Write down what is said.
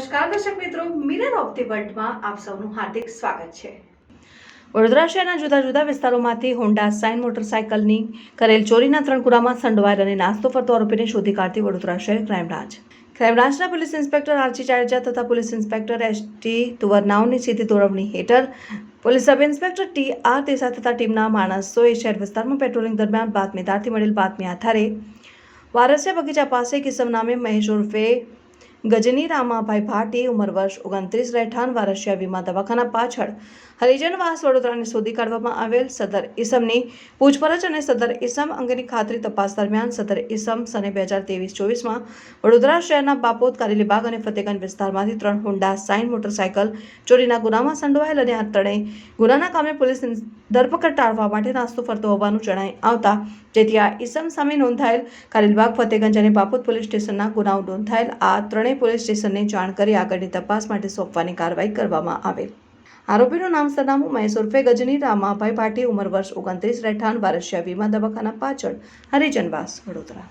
નમસ્કાર, દર્શક મિત્રો. મિરર ઓફ ધી વર્લ્ડમાં આપ સૌનું હાર્દિક સ્વાગત છે. વડોદરા શહેરના જુદા જુદા વિસ્તારોમાંથી હોન્ડા સાઇન મોટરસાયકલની કરેલ ચોરીના ત્રણ ગુનામાં સંડવાયેલ અને નાસ્તો ફરતો આરોપીને શોધી કાઢતી વડોદરા શહેર crime branch police inspector R G Jadeja તથા પોલીસ ઇન્સ્પેક્ટર એસ ટી તુવરનાઓની સીધી દોરવણી હેઠળ police sub inspector T R Desai તથા ટીમના માણસોએ શહેર વિસ્તારમાં પેટ્રોલિંગ દરમિયાન બાતમીદારથી મળેલ બાતમી આધારે વારસિયા બગીચા પાસે કિસમ નામે મહેશ ઉર્ફે ગજની રામાભાઈ ભાટી ઉંમર વર્ષ ઓગણત્રીસ રહેઠાણ, વારસિયા વીમા દવાખાના પાછળ. હરિજનવાસ વડોદરાને શોધી કાઢવામાં આવેલ સદર ઈસમની પૂછપરછ અને સદર ઈસમ અંગેની ખાતરી તપાસ દરમિયાન સદર ઈસમ સને બે હજાર ત્રેવીસ ચોવીસમાં વડોદરા શહેરના બાપોદ કારેલીબાગ અને ફતેગંજ વિસ્તારમાંથી ત્રણ હુંડા સાઇન મોટરસાયકલ ચોરીના ગુનામાં સંડોવાયેલ અને આ ત્રણેય ગુનાના કામે પોલીસની ધરપકડ ટાળવા માટે નાસ્તો ફરતો હોવાનું જણાઈ આવતા જેથી આ ઈસમ સામે નોંધાયેલ કારેલીબાગ ફતેગંજ અને બાપોદ પોલીસ સ્ટેશનના ગુનાઓ નોંધાયેલ. આ ત્રણેય પોલીસ સ્ટેશનને જાણ કરી આગળની તપાસ માટે સોંપવાની કાર્યવાહી કરવામાં આવેલ આરોપીનું નામ સરનામું મહેશ ઉર્ફે ગજની રામાભાઈ પાટી ઉંમર વર્ષ ઓગણત્રીસ, રહેઠાણ, વારસિયા વીમા દવાખાના પાછળ, હરિજનવાસ, વડોદરા.